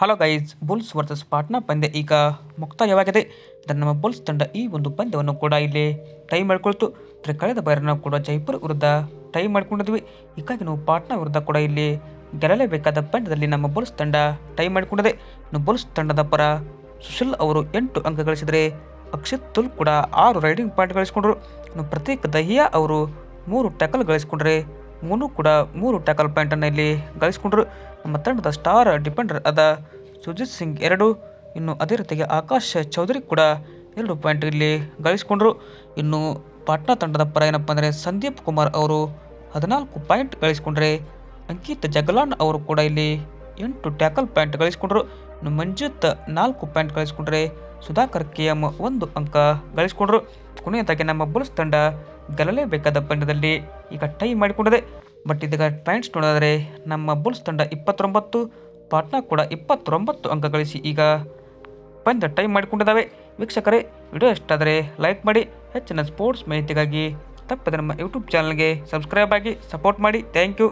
Hello guys Bulls versus Patna ಪಂದ್ಯ ಈಗ ಮುಕ್ತಾಯವಾಗಿದೆ. ನಮ್ಮ ಬುಲ್ಸ್ ತಂಡ ಈ ಒಂದು ಪಂದ್ಯವನ್ನು ಕೂಡ ಇಲ್ಲಿ ಟೈ ಮಾಡಿಕೊಳ್ತು. ಆದರೆ ಕಳೆದ ಬಾರಿ ನಾವು ಕೂಡ ಜೈಪುರ್ ವಿರುದ್ಧ ಟೈ ಮಾಡಿಕೊಂಡಿದ್ವಿ. ಹೀಗಾಗಿ ನಾವು ಪಾಟ್ನಾ ವಿರುದ್ಧ ಕೂಡ ಇಲ್ಲಿ ಗೆಲ್ಲಲೇಬೇಕಾದ ಪಂದ್ಯದಲ್ಲಿ ನಮ್ಮ ಬುಲ್ಸ್ ತಂಡ ಟೈ ಮಾಡಿಕೊಂಡಿದೆ. ಇನ್ನು ಬುಲ್ಸ್ ತಂಡದ ಪರ ಸುಶೀಲ್ ಅವರು ಎಂಟು ಅಂಕ ಗಳಿಸಿದರೆ ಅಕ್ಷಿತ್ ತುಲ್ ಕೂಡ ಆರು ರೈಡಿಂಗ್ ಪಾಯಿಂಟ್ ಗಳಿಸಿಕೊಂಡರು. ಇನ್ನು ಪ್ರತೀಕ್ ದಹಿಯಾ ಅವರು ಮೂರು ಟ್ಯಾಕಲ್ ಗಳಿಸಿಕೊಂಡ್ರೆ ಮೂನು ಕೂಡ ಮೂರು ಟ್ಯಾಕಲ್ ಪಾಯಿಂಟನ್ನು ಇಲ್ಲಿ ಗಳಿಸಿಕೊಂಡ್ರು. ನಮ್ಮ ತಂಡದ ಸ್ಟಾರ್ ಡಿಫೆಂಡರ್ ಆದ ಸುಜಿತ್ ಸಿಂಗ್ ಎರಡು, ಇನ್ನು ಅದೇ ರೀತಿಯಾಗಿ ಆಕಾಶ್ ಚೌಧರಿ ಕೂಡ ಎರಡು ಪಾಯಿಂಟ್ ಇಲ್ಲಿ ಗಳಿಸಿಕೊಂಡ್ರು. ಇನ್ನು ಪಾಟ್ನಾ ತಂಡದ ಪರ ಏನಪ್ಪ ಅಂದರೆ ಸಂದೀಪ್ ಕುಮಾರ್ ಅವರು ಹದಿನಾಲ್ಕು ಪಾಯಿಂಟ್ ಗಳಿಸಿಕೊಂಡ್ರೆ. ಅಂಕಿತ್ ಜಗಲಾನ್ ಅವರು ಕೂಡ ಇಲ್ಲಿ ಎಂಟು ಟ್ಯಾಕಲ್ ಪಾಯಿಂಟ್ ಗಳಿಸಿಕೊಂಡ್ರು. ಇನ್ನು ಮಂಜುತ್ ನಾಲ್ಕು ಪಾಯಿಂಟ್ ಗಳಿಸಿಕೊಂಡ್ರೆ. ಸುಧಾಕರ್ ಕೆ ಎಂ ಒಂದು ಅಂಕ ಗಳಿಸಿಕೊಂಡರು. ಕೊನೆಯದಾಗಿ ನಮ್ಮ ಬುಲ್ಸ್ ತಂಡ ಗೆಲ್ಲಲೇಬೇಕಾದ ಪಂದ್ಯದಲ್ಲಿ ಈಗ ಟೈ ಮಾಡಿಕೊಂಡಿದೆ. ಬಟ್ ಇದೀಗ ಪಾಯಿಂಟ್ಸ್ ನೋಡಿದರೆ ನಮ್ಮ ಬುಲ್ಸ್ ತಂಡ ಇಪ್ಪತ್ತೊಂಬತ್ತು, ಪಾಟ್ನಾ ಕೂಡ ಇಪ್ಪತ್ತೊಂಬತ್ತು ಅಂಕ ಗಳಿಸಿ ಈಗ ಪಂದ್ಯ ಟೈ ಮಾಡಿಕೊಂಡಿದ್ದಾವೆ. ವೀಕ್ಷಕರೇ, ವಿಡಿಯೋ ಇಷ್ಟ ಆದರೆ ಲೈಕ್ ಮಾಡಿ, ಹೆಚ್ಚಿನ ಸ್ಪೋರ್ಟ್ಸ್ ಮಾಹಿತಿಗಾಗಿ ತಪ್ಪದೆ ನಮ್ಮ ಯೂಟ್ಯೂಬ್ ಚಾನಲ್ಗೆ ಸಬ್ಸ್ಕ್ರೈಬ್ ಆಗಿ ಸಪೋರ್ಟ್ ಮಾಡಿ. Thank you.